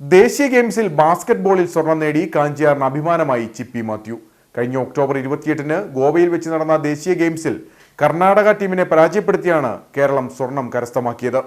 ദേശീയ ഗെയിംസിൽ ബാസ്കറ്റ്ബോളിൽ സ്വർണം നേടി കാഞ്ചിയാറിന് അഭിമാനമായി ചിപ്പി മാത്യു. കഴിഞ്ഞ ഒക്ടോബർ ഇരുപത്തിയെട്ടിന് ഗോവയിൽ വെച്ച് നടന്ന ദേശീയ ഗെയിംസിൽ കർണാടക ടീമിനെ പരാജയപ്പെടുത്തിയാണ് കേരളം സ്വർണം കരസ്ഥമാക്കിയത്.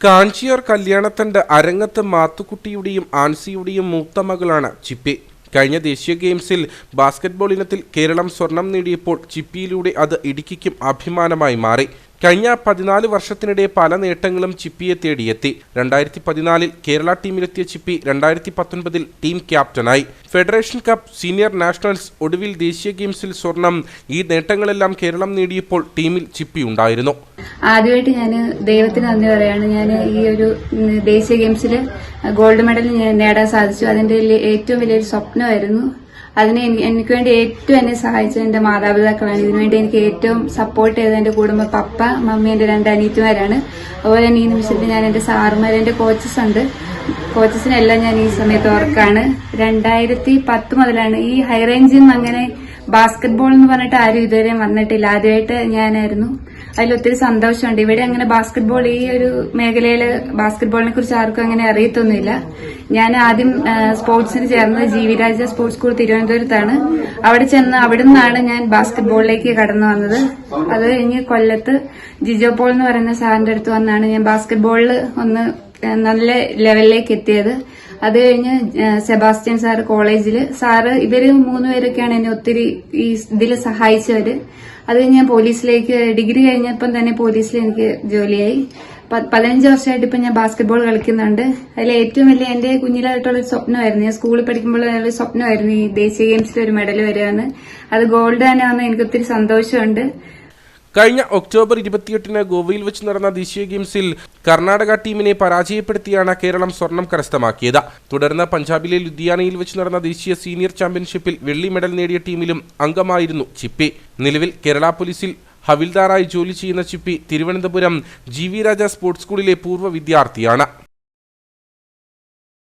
കാഞ്ചിയാർ കല്യാണത്തണ്ട് അരങ്ങത്ത് മാത്തുക്കുട്ടിയുടെയും ആൻസിയുടെയും മൂത്ത മകളാണ് ചിപ്പി. കഴിഞ്ഞ ദേശീയ ഗെയിംസിൽ ബാസ്കറ്റ്ബോൾ ഇനത്തിൽ കേരളം സ്വർണം നേടിയപ്പോൾ ചിപ്പിയിലൂടെ അത് ഇടുക്കിക്കും അഭിമാനമായി മാറി. കഴിഞ്ഞ പതിനാല് വർഷത്തിനിടെ പല നേട്ടങ്ങളും ചിപ്പിയെ തേടിയെത്തി. രണ്ടായിരത്തി പതിനാലിൽ കേരള ടീമിലെത്തിയ ചിപ്പി രണ്ടായിരത്തി പത്തൊൻപതിൽ ടീം ക്യാപ്റ്റനായി. ഫെഡറേഷൻ കപ്പ് സീനിയർ നാഷണൽസ് ഒടുവിൽ ദേശീയ ഗെയിംസിൽ സ്വർണം. ഈ നേട്ടങ്ങളെല്ലാം കേരളം നേടിയപ്പോൾ ടീമിൽ ചിപ്പി ഉണ്ടായിരുന്നു. ആദ്യമായിട്ട് ഞാൻ ദൈവത്തിന് നന്ദി പറയാണ്. ഞാൻ ഈ ഒരു ദേശീയ ഗെയിംസിൽ ഗോൾഡ് മെഡൽ നേടാൻ സാധിച്ചു. അതിന്റെ ഏറ്റവും വലിയൊരു സ്വപ്നമായിരുന്നു അതിന് എനിക്ക് വേണ്ടി ഏറ്റവും എന്നെ സഹായിച്ചത് എന്റെ മാതാപിതാക്കളാണ്. ഇതിനുവേണ്ടി എനിക്ക് ഏറ്റവും സപ്പോർട്ട് ചെയ്തത് എന്റെ കുടുംബ പപ്പ മമ്മി എന്റെ രണ്ട് അനിയത്തിമാരാണ്. അതുപോലെ തന്നെ ഈ നിമിഷത്തിൽ ഞാൻ എന്റെ സാറുമാർ എന്റെ കോച്ചസ് ഉണ്ട്. കോച്ചസിനെല്ലാം ഞാൻ ഈ സമയത്ത് ഓർക്കാണ്. രണ്ടായിരത്തി പത്ത് മുതലാണ് ഈ ഹൈ റേഞ്ചിൽ നിന്ന് അങ്ങനെ ബാസ്കറ്റ്ബോൾ എന്ന് പറഞ്ഞിട്ട് ആരും ഇതുവരെ വന്നിട്ടില്ല. ആദ്യമായിട്ട് ഞാനായിരുന്നു. അതിൽ ഒത്തിരി സന്തോഷമുണ്ട്. ഇവിടെ അങ്ങനെ ബാസ്കറ്റ്ബോൾ ഈ ഒരു മേഖലയിൽ ബാസ്കറ്റ്ബോളിനെ കുറിച്ച് ആർക്കും അങ്ങനെ അറിയത്തൊന്നുമില്ല. ഞാൻ ആദ്യം സ്പോർട്സിന് ചേർന്നത് G V Raja sports school തിരുവനന്തപുരത്താണ്. അവിടെ ചെന്ന് അവിടെ നിന്നാണ് ഞാൻ ബാസ്കറ്റ്ബോളിലേക്ക് കടന്നു വന്നത്. അത് കഴിഞ്ഞ് കൊല്ലത്ത് ജിജോ പോൾ എന്ന് പറയുന്ന സാറിന്റെ അടുത്ത് വന്നാണ് ഞാൻ ബാസ്കറ്റ്ബോളിൽ ഒന്ന് നല്ല ലെവലിലേക്ക് എത്തിയത്. അത് കഴിഞ്ഞ് സെബാസ്റ്റ്യൻ സാർ കോളേജിൽ സാറ് ഇവർ മൂന്നുപേരൊക്കെയാണ് എന്നെ ഒത്തിരി ഈ ഇതിൽ സഹായിച്ചവര്. അത് കഴിഞ്ഞ് ഞാൻ പോലീസിലേക്ക് ഡിഗ്രി കഴിഞ്ഞപ്പം തന്നെ പോലീസിൽ എനിക്ക് ജോലിയായി. പതിനഞ്ച് വർഷമായിട്ട് ഇപ്പം ഞാൻ ബാസ്കറ്റ്ബോൾ കളിക്കുന്നുണ്ട്. അതിൽ ഏറ്റവും വലിയ എന്റെ കുഞ്ഞിലായിട്ടുള്ള സ്വപ്നമായിരുന്നു. ഞാൻ സ്കൂളിൽ പഠിക്കുമ്പോൾ സ്വപ്നമായിരുന്നു ഈ ദേശീയ ഗെയിംസിൽ ഒരു മെഡൽ വരികയെന്ന് അത് ഗോൾഡ് തന്നെ വന്ന് എനിക്ക് ഒത്തിരി സന്തോഷമുണ്ട്. കഴിഞ്ഞ ഒക്ടോബർ ഇരുപത്തിയെട്ടിന് ഗോവയിൽ വെച്ച് നടന്ന ദേശീയ ഗെയിംസിൽ കർണാടക ടീമിനെ പരാജയപ്പെടുത്തിയാണ് കേരളം സ്വർണം കരസ്ഥമാക്കിയത്. തുടർന്ന് പഞ്ചാബിലെ ലുധിയാനയിൽ വെച്ച് നടന്ന ദേശീയ സീനിയർ ചാമ്പ്യൻഷിപ്പിൽ വെള്ളി മെഡൽ നേടിയ ടീമിലും അംഗമായിരുന്നു ചിപ്പി. നിലവിൽ കേരള പോലീസിൽ ഹവിൽദാറായി ജോലി ചെയ്യുന്ന Chippi Thiruvananthapuram G V Raja sports സ്കൂളിലെ പൂർവ വിദ്യാർത്ഥിയാണ്.